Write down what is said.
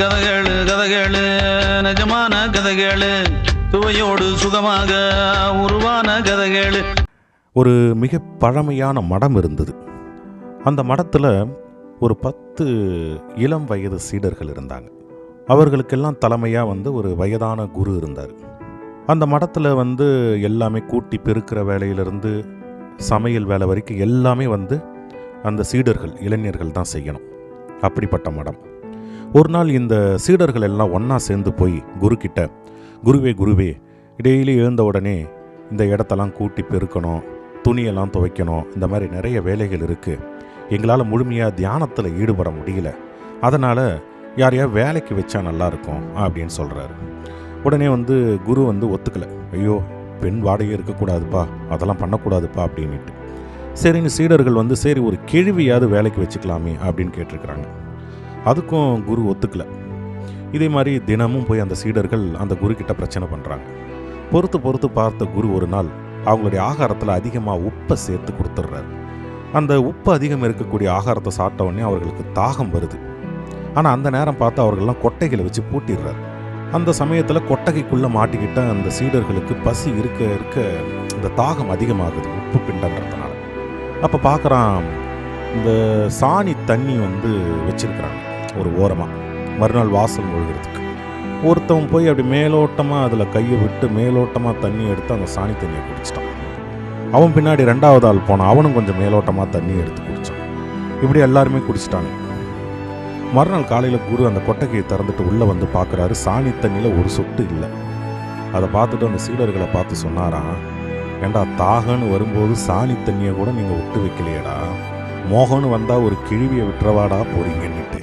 கதகளு கதகளு நிஜமான கதகளு. சுவையோடு சுகமாக உருவான கதகளு. ஒரு மிக பழமையான மடம் இருந்தது. அந்த மடத்தில் ஒரு பத்து இளம் வயது சீடர்கள் இருந்தாங்க. அவர்களுக்கெல்லாம் தலைமையாக வந்து ஒரு வயதான குரு இருந்தார். அந்த மடத்தில் வந்து எல்லாமே கூட்டி பெருக்கிற வேலையிலிருந்து சமையல் வேலை வரைக்கும் எல்லாமே வந்து அந்த சீடர்கள் இளைஞர்கள் தான் செய்யணும். அப்படிப்பட்ட மடம். ஒரு நாள் இந்த சீடர்கள் எல்லாம் ஒன்றா சேர்ந்து போய் குருக்கிட்ட குருவே குருவே டெய்லி எழுந்த உடனே இந்த இடத்தெல்லாம் கூட்டி பெருக்கணும் துணியெல்லாம் துவைக்கணும் இந்த மாதிரி நிறைய வேலைகள் இருக்குது எங்களால் முழுமையாக தியானத்தில் ஈடுபட முடியல. அதனால் யாரையா வேலைக்கு வச்சா நல்லாயிருக்கும் அப்படின்னு சொல்கிறாரு உடனே வந்து குரு வந்து ஒத்துக்கலை. ஐயோ பெண் வாடகை இருக்கக்கூடாதுப்பா அதெல்லாம் பண்ணக்கூடாதுப்பா அப்படின்ட்டு சரின்னு சீடர்கள் வந்து சரி ஒரு கேள்வியாவது வேலைக்கு வச்சுக்கலாமே அப்படின்னு கேட்டிருக்கிறாங்க. அதுக்கும் குரு ஒத்துக்கலை. இதே மாதிரி தினமும் போய் அந்த சீடர்கள் அந்த குரு கிட்ட பிரச்சனை பண்ணுறாங்க பொறுத்து பொறுத்து பார்த்த குரு ஒரு நாள் அவங்களுடைய ஆகாரத்தில் அதிகமாக உப்பை சேர்த்து கொடுத்துட்றாரு அந்த உப்பு அதிகம் இருக்கக்கூடிய ஆகாரத்தை சாப்பிட்ட உடனே அவர்களுக்கு தாகம் வருது. ஆனால் அந்த நேரம் பார்த்து அவர்கள்லாம் கொட்டைகளை வச்சு பூட்டிடுறாரு அந்த சமயத்தில் கொட்டகைக்குள்ளே மாட்டிக்கிட்ட அந்த சீடர்களுக்கு பசி இருக்க இருக்க இந்த தாகம் அதிகமாகுது உப்பு பிண்டன்றதுனால. அப்போ பார்க்குறான் இந்த சாணி தண்ணி வந்து வச்சிருக்கிறாங்க ஒரு ஓரமாக மறுநாள் வாசல் முழுகிறதுக்கு. ஒருத்தவன் போய் அப்படி மேலோட்டமாக அதில் கையை விட்டு மேலோட்டமாக தண்ணி எடுத்து அந்த சாணி தண்ணியை குடிச்சிட்டான். அவன் பின்னாடி ரெண்டாவது ஆள் போனான் அவனும் கொஞ்சம் மேலோட்டமாக தண்ணி எடுத்து குடித்தான் இப்படி எல்லாருமே குடிச்சிட்டாங்க. மறுநாள் காலையில் குரு அந்த கொட்டகையை திறந்துட்டு உள்ளே வந்து பார்க்குறாரு சாணி தண்ணியில் ஒரு சொட்டு இல்லை. அதை பார்த்துட்டு அந்த சீடர்களை பார்த்து சொன்னாராம் ஏண்டா தாகன்னு வரும்போது சாணி தண்ணியை கூட நீங்கள் விட்டு வைக்கலையேடா? மோகன்னு வந்தால் ஒரு கிழிவியை விட்டுறவாடா போறீங்கன்னுட்டு.